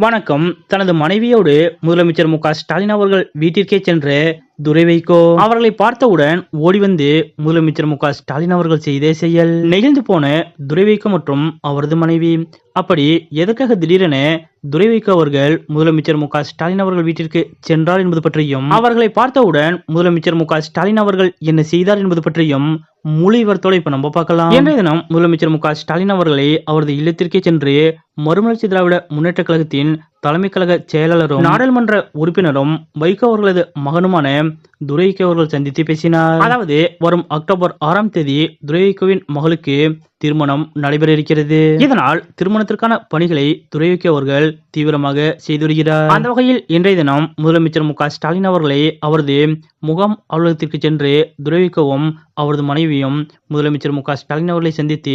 வணக்கம். தனது மனைவியோடு முதலமைச்சர் மு க ஸ்டாலின் அவர்கள் வீட்டிற்கே சென்று துரை வைகோ அவர்களை பார்த்தவுடன் ஓடி வந்து முதலமைச்சர் மு ஸ்டாலின் அவர்கள் செய்த செயல். நெகிழ்ந்து போன துரை வைகோ மற்றும் அவரது மனைவி. அப்படி எதற்காக திடீரென துரை அவர்கள் முதலமைச்சர் மு ஸ்டாலின் அவர்கள் வீட்டிற்கு சென்றார் என்பது பற்றியும் அவர்களை பார்த்தவுடன் முதலமைச்சர் மு ஸ்டாலின் அவர்கள் என்ன செய்தார் என்பது பற்றியும் முழு விவரத்தோட இப்ப நம்ம பார்க்கலாம். இன்றைய தினம் முதலமைச்சர் மு ஸ்டாலின் அவர்களை அவரது இல்லத்திற்கே சென்று மறுமலர்ச்சி திராவிட முன்னேற்ற கழகத்தின் தலைமை கழக செயலாளரும் நாடாளுமன்ற உறுப்பினரும் வைகோ அவர்களது மகனுமான துரைக்கு அவர்கள் சந்தித்து பேசினார். அதாவது வரும் அக்டோபர் ஆறாம் தேதி துரைக்குவின் மகளுக்கு திருமணம் நடைபெற இருக்கிறது. இதனால் திருமணத்திற்கான பணிகளை துரைக்கோ அவர்கள் தீவிரமாக செய்து வருகிறார். அந்த வகையில் இன்றைய தினம் முதலமைச்சர் மு ஸ்டாலின் அவர்களை அவரது முகாம் அலுவலகத்திற்கு சென்று துரைவிக்கவும் அவரது மனைவியும் முதலமைச்சர் மு ஸ்டாலின் அவர்களை சந்தித்து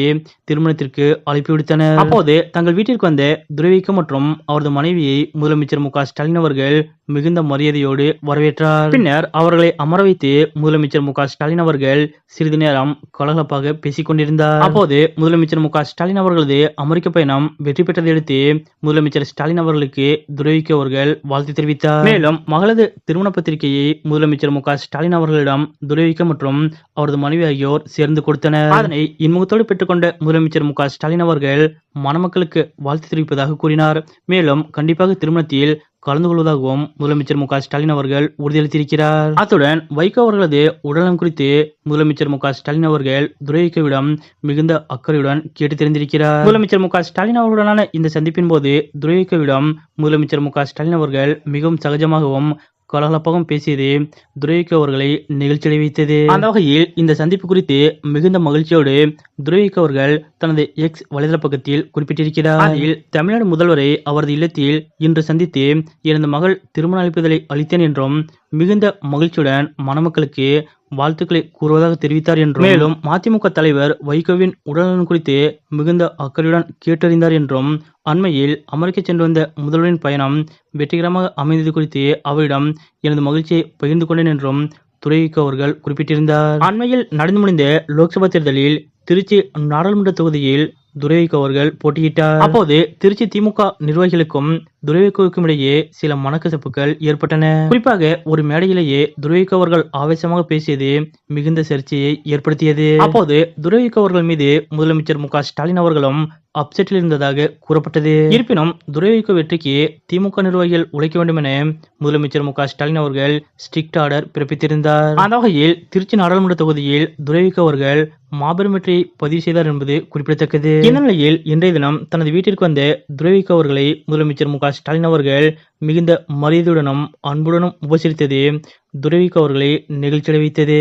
திருமணத்திற்கு அழைப்பு விடுத்தனர். அப்போது தங்கள் வீட்டிற்கு வந்த துரைவிக்க மற்றும் அவரது மனைவியை முதலமைச்சர் மு ஸ்டாலின் அவர்கள் மிகுந்த மரியாதையோடு வரவேற்றார். பின்னர் அவர்களை அமர வைத்து முதலமைச்சர் மு ஸ்டாலின் அவர்கள் சிறிது நேரம் கலகலப்பாக பேசிக் கொண்டிருந்தார் அப்போது முதலமைச்சர் மு ஸ்டாலின் அவர்களது அமெரிக்க பயணம் வெற்றி பெற்றதை அடுத்து முதலமைச்சர் ஸ்டாலின் அவர்களுக்கு துரைவிக்க அவர்கள் வாழ்த்து தெரிவித்தார். மேலும் மகளது திருமண பத்திரிகையை முதலமைச்சர் மு ஸ்டாலின் அவர்களிடம் துரைவிக்க மற்றும் அவரது மனைவி ஆகியோர் சேர்ந்து கொடுத்தனர். அதனை இன்முகத்தோடு பெற்றுக்கொண்ட முதலமைச்சர் மு ஸ்டாலின் அவர்கள் மணமக்களுக்கு வாழ்த்து தெரிவிப்பதாக கூறினார். மேலும் கண்டிப்பாக திருமணத்தில் கலந்து கொள்வதாகவும் முதலமைச்சர் மு க ஸ்டாலின் அவர்கள் உறுதியளித்திருக்கிறார். அத்துடன் வைகோ அவர்களது உடல்நலம் குறித்து முதலமைச்சர் மு க ஸ்டாலின் அவர்கள் துரைவிக்கோவிடம் மிகுந்த அக்கறையுடன் கேட்டு தெரிந்திருக்கிறார். முதலமைச்சர் மு க ஸ்டாலின் அவர்களுடனான இந்த சந்திப்பின் போது துரைவிக்கோவிடம் முதலமைச்சர் மு க ஸ்டாலின் அவர்கள் மிகவும் சகஜமாகவும் கலகலப்பாகவும் பேசியது துரைவிக்கு அவர்களை நிகழ்ச்சியடை வைத்தது. அந்த வகையில் இந்த சந்திப்பு குறித்து மிகுந்த மகிழ்ச்சியோடு துரைவிக்கு அவர்கள் தனது எக்ஸ் வலைதள பக்கத்தில் குறிப்பிட்டிருக்கிறார். அதில் தமிழ்நாடு முதல்வரை அவரது இல்லத்தில் இன்று சந்தித்து எனது மகள் திருமண அளிப்புதலை அளித்தேன் என்றும் மிகுந்த மகிழ்ச்சியுடன் மணமக்களுக்கு வாழ்த்துக்களை கூறுவதாக தெரிவித்தார் என்றும் மேலும் மதிமுக தலைவர் வைகோவின் உடல்நலன் குறித்து மிகுந்த அக்கறையுடன் கேட்டறிந்தார் என்றும் அண்மையில் அமெரிக்க சென்று வந்த முதல்வரின் பயணம் வெற்றிகரமாக அமைந்தது குறித்து அவரிடம் எனது மகிழ்ச்சியை பகிர்ந்து கொண்டேன் என்றும் துரைவிக்கோ அவர்கள் குறிப்பிட்டிருந்தார். அண்மையில் நடந்து முடிந்த லோக்சபா தேர்தலில் திருச்சி நாடாளுமன்ற தொகுதியில் துரைவிக்கு அவர்கள் போட்டியிட்டார். அப்போது திருச்சி திமுக நிர்வாகிகளுக்கும் துரைவிக்குவுக்கும் இடையே சில மனக்கசப்புகள் ஏற்பட்டன. குறிப்பாக ஒரு மேடையிலேயே துரைவிக்கு அவர்கள் ஆவேசமாக பேசியது மிகுந்த சர்ச்சையை ஏற்படுத்தியது. அப்போது துரைவிக்கு அவர்கள் மீது முதலமைச்சர் மு ஸ்டாலின் அவர்களும் அப்செட்டில் இருந்ததாக கூறப்பட்டது. இருப்பினும் துரைவிக்கோ வெற்றிக்கு திமுக நிர்வாகிகள் உழைக்க வேண்டும் என முதலமைச்சர் மு ஸ்டாலின் அவர்கள் ஸ்ட்ரிக்ட் ஆர்டர் பிறப்பித்திருந்தார். அந்த வகையில் திருச்சி நாடாளுமன்ற தொகுதியில் துரைவிக்கோ அவர்கள் மாபெரும் வெற்றியை பதிவு செய்தார் என்பது குறிப்பிடத்தக்கது. இந்த நிலையில் இன்றைய தினம் தனது வீட்டிற்கு வந்த துரைவிக்கோ அவர்களை முதலமைச்சர் மு க ஸ்டாலின் அவர்கள் மிகுந்த மரியாதையுடனும் அன்புடனும் உபசரித்தது துரைவிக்கோ அவர்களை நெகிழ்ச்சி வைத்தது